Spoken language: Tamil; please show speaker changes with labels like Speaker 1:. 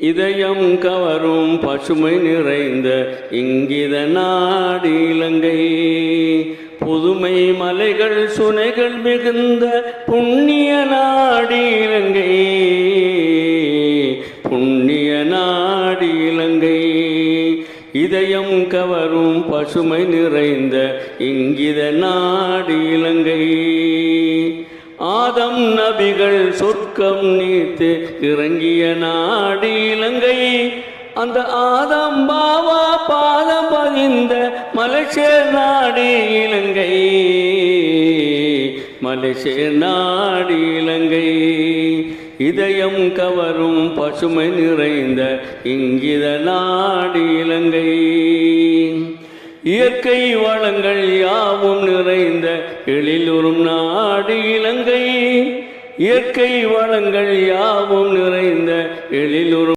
Speaker 1: இதயம் கவரும் பசுமை நிறைந்த இங்கித நாடு இலங்கை. புதுமை மலைகள் சுனைகள் மிகுந்த புண்ணிய நாடு இலங்கை. புண்ணிய நாடு இலங்கை. இதயம் கவரும் பசுமை நிறைந்த இங்கித நாடு இலங்கை. ஆதம் நபிகள் சொர்க்கம் நீத்து இறங்கிய நாடு இலங்கை. அந்த ஆதம் பாவா பாதம் பதிந்த மலேசியர் நாடு இலங்கை. மலேசியர் நாடு இலங்கை. இதயம் கவரும் பசுமை நிறைந்த இங்கித நாடு இலங்கை. இயற்கை வளங்கள் யாவும் நிறைந்த எழிலுறும் நாடு இலங்கை. இயற்கை வளங்கள் யாவும் நிறைந்த எழிலுறும்